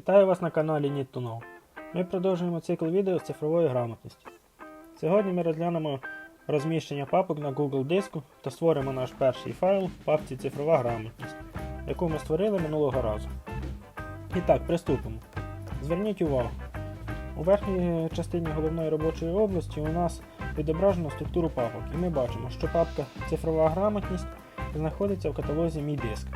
Вітаю вас на каналі Need to Know. Ми продовжуємо цикл відео з цифрової грамотності. Сьогодні ми розглянемо розміщення папок на Google диску та створимо наш перший файл в папці Цифрова грамотність, яку ми створили минулого разу. І так, приступимо. Зверніть увагу. У верхній частині головної робочої області у нас відображено структуру папок, і ми бачимо, що папка Цифрова грамотність знаходиться в каталозі Мій диск.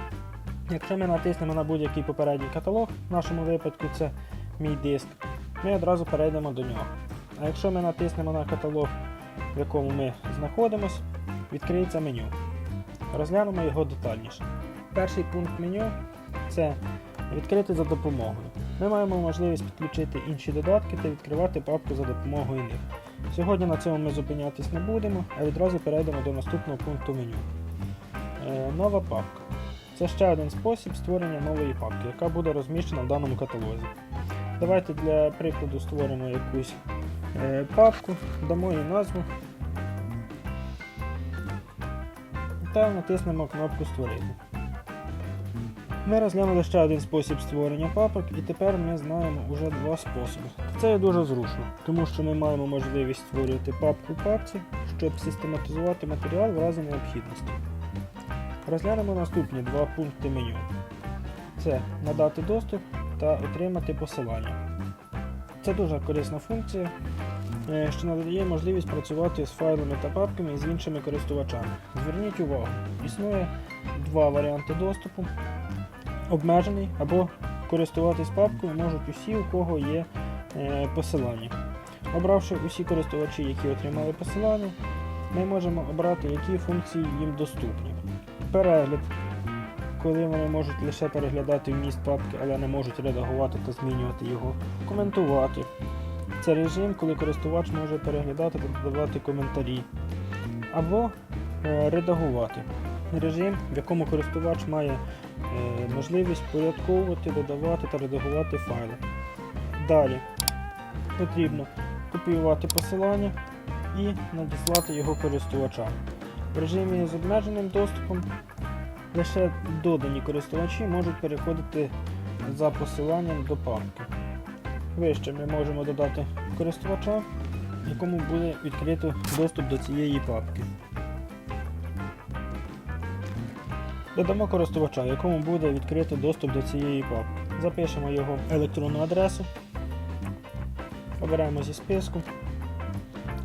Якщо ми натиснемо на будь-який попередній каталог, в нашому випадку це мій диск, ми одразу перейдемо до нього. А якщо ми натиснемо на каталог, в якому ми знаходимося, відкриється меню. Розглянемо його детальніше. Перший пункт меню це відкрити за допомогою. Ми маємо можливість підключити інші додатки та відкривати папку за допомогою них. Сьогодні на цьому ми зупинятись не будемо, а відразу перейдемо до наступного пункту меню. Е, нова папка. Це ще один спосіб створення нової папки, яка буде розміщена в даному каталозі. Давайте для прикладу створимо якусь е, папку, дамо їй назву та натиснемо кнопку Створити. Ми розглянули ще один спосіб створення папок, і тепер ми знаємо вже два способи. Це є дуже зручно, тому що ми маємо можливість створювати папку в папці, щоб систематизувати матеріал в разі необхідності. Розглянемо наступні два пункти меню: це надати доступ та отримати посилання. Це дуже корисна функція, е, що надає можливість працювати з файлами та папками з іншими користувачами. Зверніть увагу, існує два варіанти доступу: обмежений або користуватись папкою можуть усі, у кого є е, посилання. Обравши усі користувачі, які отримали посилання, ми можемо обрати, які функції їм доступні перегляд, коли вони можуть лише переглядати вміст папки, але не можуть редагувати та змінювати його. Коментувати. Це режим, коли користувач може переглядати та додавати коментарі. Або е, редагувати. Режим, в якому користувач має е, можливість порядковувати, додавати та редагувати файли. Далі потрібно копіювати посилання і надіслати його користувачам. В режимі з обмеженим доступом лише додані користувачі можуть переходити за посиланням до папки. Вище ми можемо додати користувача, якому буде відкрито доступ до цієї папки. Додамо користувача, якому буде відкрито доступ до цієї папки. Запишемо його електронну адресу, оберемо зі списку.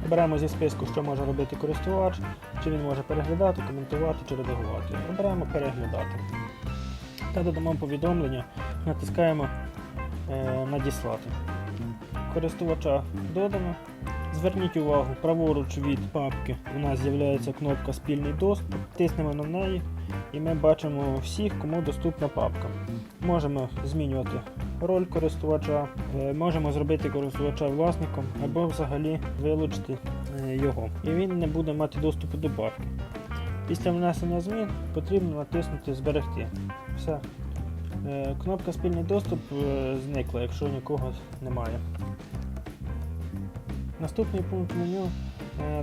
Оберемо зі списку, що може робити користувач, чи він може переглядати, коментувати чи редагувати. Оберемо переглядати. Та додамо повідомлення, натискаємо е, Надіслати. Користувача додано. Зверніть увагу, праворуч від папки у нас з'являється кнопка Спільний доступ. Тиснемо на неї і ми бачимо всіх, кому доступна папка. Можемо змінювати роль користувача, е, можемо зробити користувача власником або взагалі вилучити е, його. І він не буде мати доступу до папки. Після внесення змін потрібно натиснути Зберегти. Все. Е, Кнопка Спільний доступ зникла, якщо нікого немає. Наступний пункт меню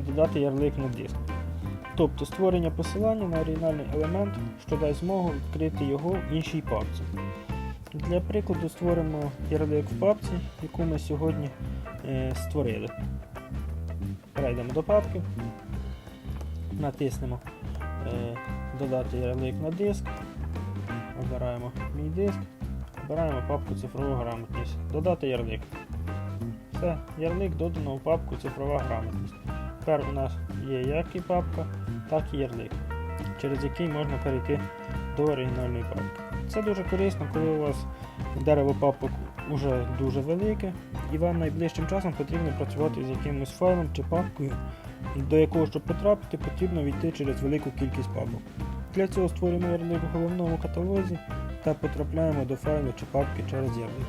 додати ярлик на диск. Тобто створення посилання на оригінальний елемент, що дасть змогу відкрити його в іншій папці. Для прикладу створимо ярлик в папці, яку ми сьогодні е, створили. Перейдемо до папки, натиснемо е, Додати ярлик на диск, обираємо мій диск, обираємо папку цифрова грамотність, додати ярлик. Все, ярлик додано в папку цифрова грамотність. Тепер у нас є як і папка, так і ярлик, через який можна перейти до оригінальної папки. Це дуже корисно, коли у вас дерево папок вже дуже велике, і вам найближчим часом потрібно працювати з якимось файлом чи папкою, до якого, щоб потрапити, потрібно війти через велику кількість папок. Для цього створюємо ярлик у головному каталозі та потрапляємо до файлу чи папки через ярлик.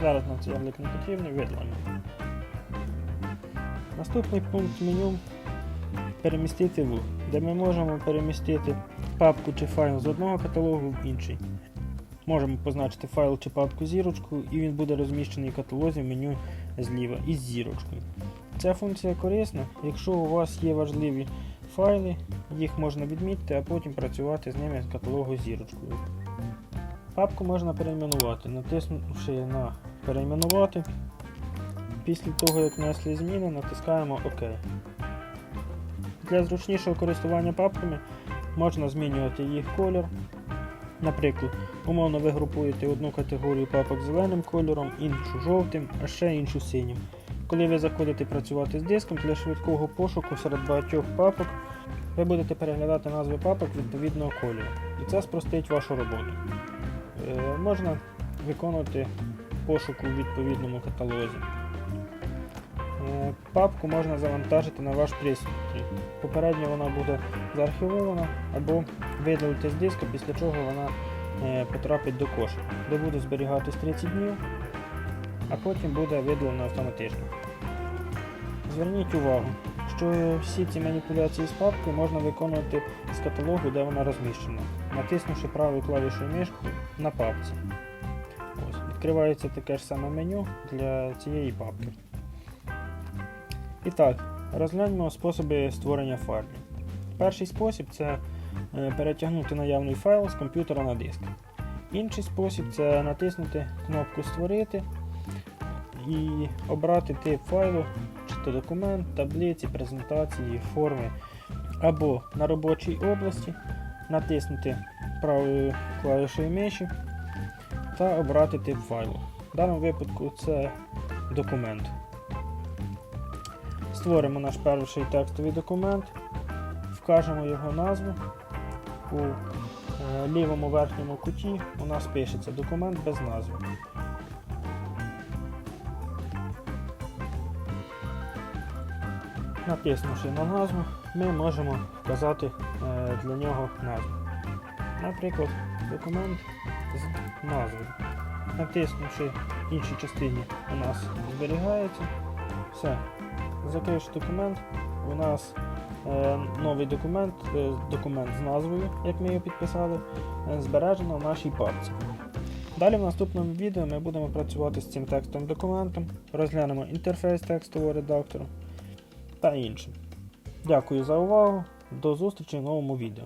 Зараз нам цей ярлик не потрібний, видалимо. Наступний пункт меню перемістити в, де ми можемо перемістити папку чи файл з одного каталогу в інший. Можемо позначити файл чи папку зірочкою, і він буде розміщений в каталозі в меню зліва із зірочкою. Ця функція корисна, якщо у вас є важливі файли, їх можна відмітити, а потім працювати з ними з каталогу зірочкою. Папку можна перейменувати, натиснувши на перейменувати. Після того, як внесли зміни, натискаємо ОК. Для зручнішого користування папками можна змінювати їх колір. Наприклад, умовно ви групуєте одну категорію папок зеленим кольором, іншу жовтим, а ще іншу синім. Коли ви заходите працювати з диском для швидкого пошуку серед багатьох папок, ви будете переглядати назви папок відповідного кольору. І це спростить вашу роботу. Е, можна виконувати пошук у відповідному каталозі. Е, Папку можна завантажити на ваш пристрій. Попередньо вона буде заархівована або видалити з диска, після чого вона е, потрапить до кошика, де буде зберігатись 30 днів, а потім буде видалена автоматично. Зверніть увагу, що всі ці маніпуляції з папкою можна виконувати з каталогу, де вона розміщена, натиснувши правою клавішою мишкою на папці. Ось, відкривається таке ж саме меню для цієї папки. І так, розгляньмо способи створення файлів. Перший спосіб це е, перетягнути наявний файл з комп'ютера на диск. Інший спосіб це натиснути кнопку Створити і обрати тип файлу, чи то документ, таблиці, презентації, форми. Або на робочій області натиснути правою клавішою миші та обрати тип файлу. В даному випадку це документ. Створимо наш перший текстовий документ, вкажемо його назву. У е, лівому верхньому куті у нас пишеться документ без назви. Натиснувши на назву, ми можемо вказати е, для нього назву. Наприклад, документ з назвою. Натиснувши в іншій частині у нас зберігається. Все. Закривши документ, у нас е, новий документ, е, документ з назвою, як ми його підписали, е, збережено в нашій папці. Далі в наступному відео ми будемо працювати з цим текстовим документом, розглянемо інтерфейс текстового редактора та іншим. Дякую за увагу. До зустрічі в новому відео.